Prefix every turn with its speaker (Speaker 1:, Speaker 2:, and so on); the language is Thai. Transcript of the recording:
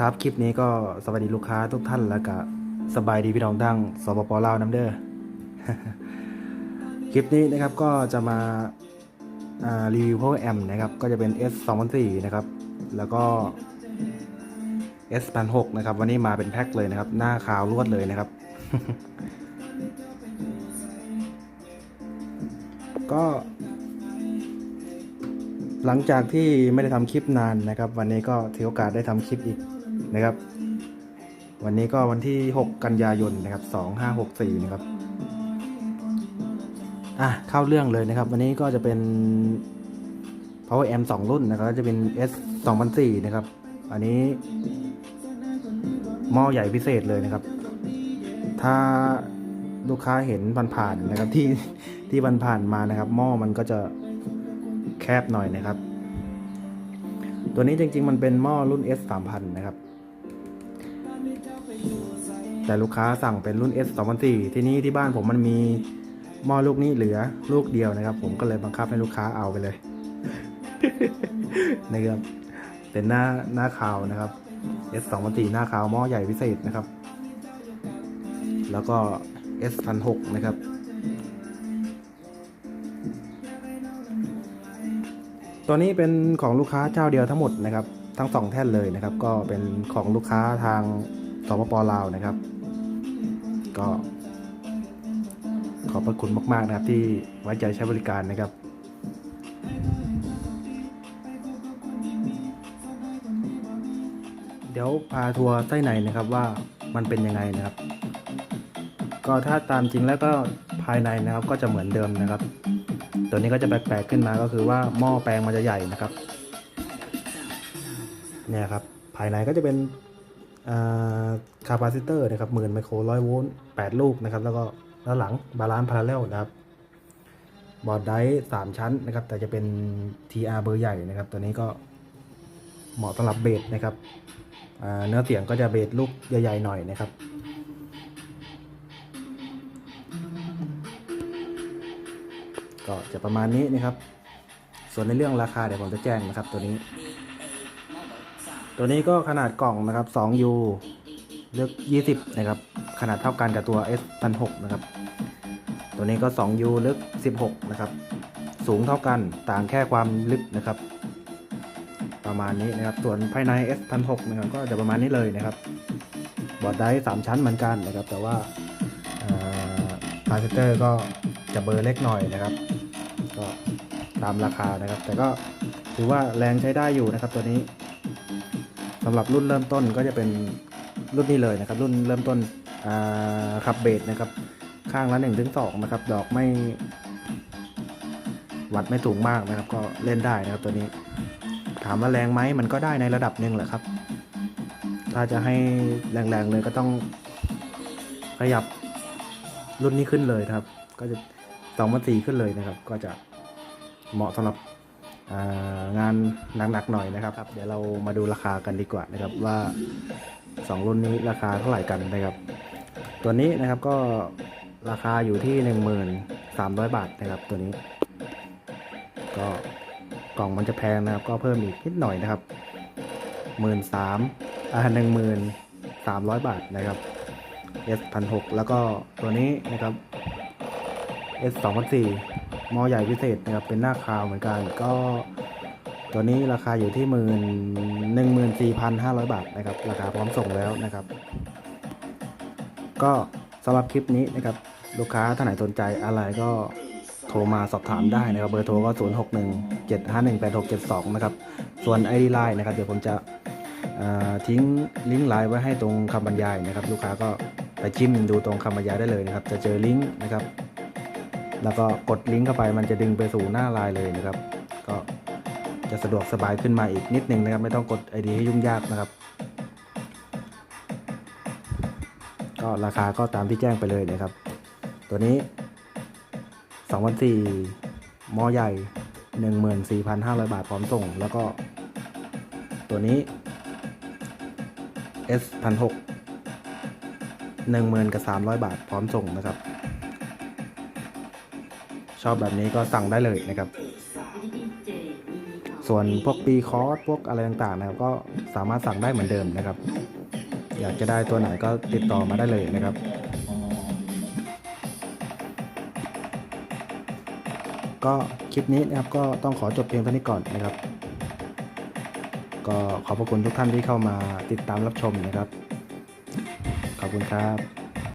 Speaker 1: ครับคลิปนี้ก็สวัสดีลูกค้าทุกท่านแล้วก็สบายดีพี่น้องทั้งสปปลาวน้ำเด้อคลิปนี้นะครับก็จะมาารีวิว power amp นะครับก็จะเป็น S 2 0 0นะครับแล้วก็ S 1 6นะครับวันนี้มาเป็นแพ็คเลยนะครับ หน้าขาวรวดเลยนะครับ ก็หลังจากที่ไม่ได้ทำคลิปนานนะครับ วันนี้ก็ถือโอกาสได้ทำคลิปอีก นะครับ วันนี้ก็วันที่ 6 กันยายนนะครับ 2564 นะครับอะเข้าเรื่องเลยนะครับ วันนี้ก็จะเป็น power amp 2 รุ่นนะครับก็จะเป็น S 2004นะครับ อันนี้หม้อใหญ่พิเศษเลยนะครับ ถ้าลูกค้าเห็นผ่านๆนะครับที่ที่ผ่านๆมานะครับ หม้อมันก็จะแคบหน่อยนะครับ ตัวนี้จริงๆมันเป็นหม้อรุ่น S 3000นะครับ แต่ลูกค้าสั่งเป็นรุ่น S 2004ที่นี้ที่บ้านผมมันมีหม้อลูกนี้เหลือลูกเดียวนะครับ ผมก็เลยบังคับให้ลูกค้าเอาไปเลยนะครับเป็นหน้าหน้าขาวนะครับ S 2004หน้าขาวหม้อใหญ่พิเศษนะครับ แล้วก็ S 1006นะครับตัวนี้เป็นของลูกค้าเจ้าเดียวทั้งหมดนะครับ ทั้งสองแท่นเลยนะครับ ก็เป็นของลูกค้าทางสปปลาวนะครับ ก็ ขอบพระคุณมาก ๆ นะครับ ที่ไว้ใจใช้บริการนะครับเดี๋ยวพาทัวร์ไส้ในนะครับว่ามันเป็นยังไงนะครับ ก็ถ้าตามจริงแล้วก็ภายในนะครับก็จะเหมือนเดิมนะครับ ตัวนี้ก็จะแปลกๆขึ้นมาก็คือว่าหม้อแปลงมันจะใหญ่นะครับ เนี่ยครับภายในก็จะเป็นคาปาซิเตอร์นะครับหมื่นไมโครร้อยโวลต์แปดลูกนะครับแล้วก็ด้านหลังบาลานซ์พาราเรลนะครับบอร์ดไดร์สามชั้นนะครับ แต่จะเป็น TR เบอร์ใหญ่นะครับ ตัวนี้ก็เหมาะสำหรับเบสนะครับเนื้อเสียงก็จะเบสลูกใหญ่ๆหน่อยนะครับก็จะประมาณนี้นะครับ ส่วนในเรื่องราคาเดี๋ยวผมจะแจ้งนะครับตัวนี้ ตัวนี้ก็ขนาดกล่องนะครับ 2U เลือก 20 นะครับ ขนาดเท่ากันกับตัว S 1 6นะครับ ตัวนี้ก็ 2U ลึก16 นะครับ สูงเท่ากันต่างแค่ความลึกนะครับ ประมาณนี้นะครับ ส่วนภายใน S 1 6นะครับก็จะประมาณนี้เลยนะครับ บอร์ดไดร์3ชั้นเหมือนกันนะครับ แต่ว่าพาสเตอร์ก็จะเบอร์เล็กหน่อยนะครับ ก็ตามราคานะครับ แต่ก็ถือว่าแรงใช้ได้อยู่นะครับตัวนี้ สำหรับรุ่นเริ่มต้นก็จะเป็นรุ่นนี้เลยนะครับ รุ่นเริ่มต้นขับเบสนะครับ ข้างละ1นถึงสนะครับ ดอกไม่วัดไม่สูงมากนะครับ ก็เล่นได้นะครับตัวนี้ ถามว่าแรงไหมมันก็ได้ในระดับหนึ่งแหละครับ ถ้าจะให้แรงๆเลยก็ต้องขยับรุ่นนี้ขึ้นเลยครับ ก็จะสองมาสี่ขึ้นเลยนะครับ ก็จะเหมาะสำหรับ งานหนักๆหน่อยนะครับรบเดี๋ยวเรามาดูราคากันดีกว่านะครับว่าสองรุ่นนี้ราคาเท่าไหร่กันนะครับ ตัวนี้นะครับก็ราคาอยู่ที่หนึ่งหมื่นสามร้อยบาทนะครับตัวนี้ ก็กล่องมันจะแพงนะครับ ก็เพิ่มอีกนิดหน่อยนะครับหมื่นสามอ่าหนึ่งหมื่นสามร้อยบาทนะครับ S พันหกแล้วก็ตัวนี้นะครับ S 2 0 0 หม้อใหญ่พิเศษนะครับเป็นหน้าคาวเหมือนกันก็ตัวนี้ราคาอยู่ที่หมื่นหนึ่งหมื่นสี่พันห้าร้อยบาทนะครับราคาพร้อมส่งแล้วนะครับ ก็สำหรับคลิปนี้นะครับลูกค้าท่านไหนสนใจอะไรก็โทรมาสอบถามได้นะครับเบอร์โทรก็ 0 6 1 7 5 1 8 6 7 2 นะครับ ส่วน ID Line นะครับเดี๋ยวผมจะทิ้งลิงก์ไลน์ไว้ให้ตรงคำบรรยายนะครับ ลูกค้าก็ไปจิ้มดูตรงคำบรรยายได้เลยนะครับ จะเจอลิงก์นะครับ แล้วก็กดลิงก์เข้าไปมันจะดึงไปสู่หน้าไลน์เลยนะครับ ก็จะสะดวกสบายขึ้นมาอีกนิดนึงนะครับ ไม่ต้องกด ID ให้ยุ่งยากนะครับ ก็ราคาก็ตามที่แจ้งไปเลยนะครับ ตัวนี้2 0 0มอใหญ่ 14,500 บาทพร้อมส่ง แล้วก็ตัวนี้ S 1 6 0 10,000กับ300 บาทพร้อมส่งนะครับ ชอบแบบนี้ก็สั่งได้เลยนะครับ ส่วนพวกปีคอร์สพวกอะไรต่างๆนะครับ ก็สามารถสั่งได้เหมือนเดิมนะครับ อยากจะได้ตัวไหนก็ติดต่อมาได้เลยนะครับก็คลิปนี้นะครับก็ต้องขอจบเพียงเท่านี้ก่อนนะครับ ก็ขอบพระคุณทุกท่านที่เข้ามาติดตามรับชมนะครับ ขอบคุณครับ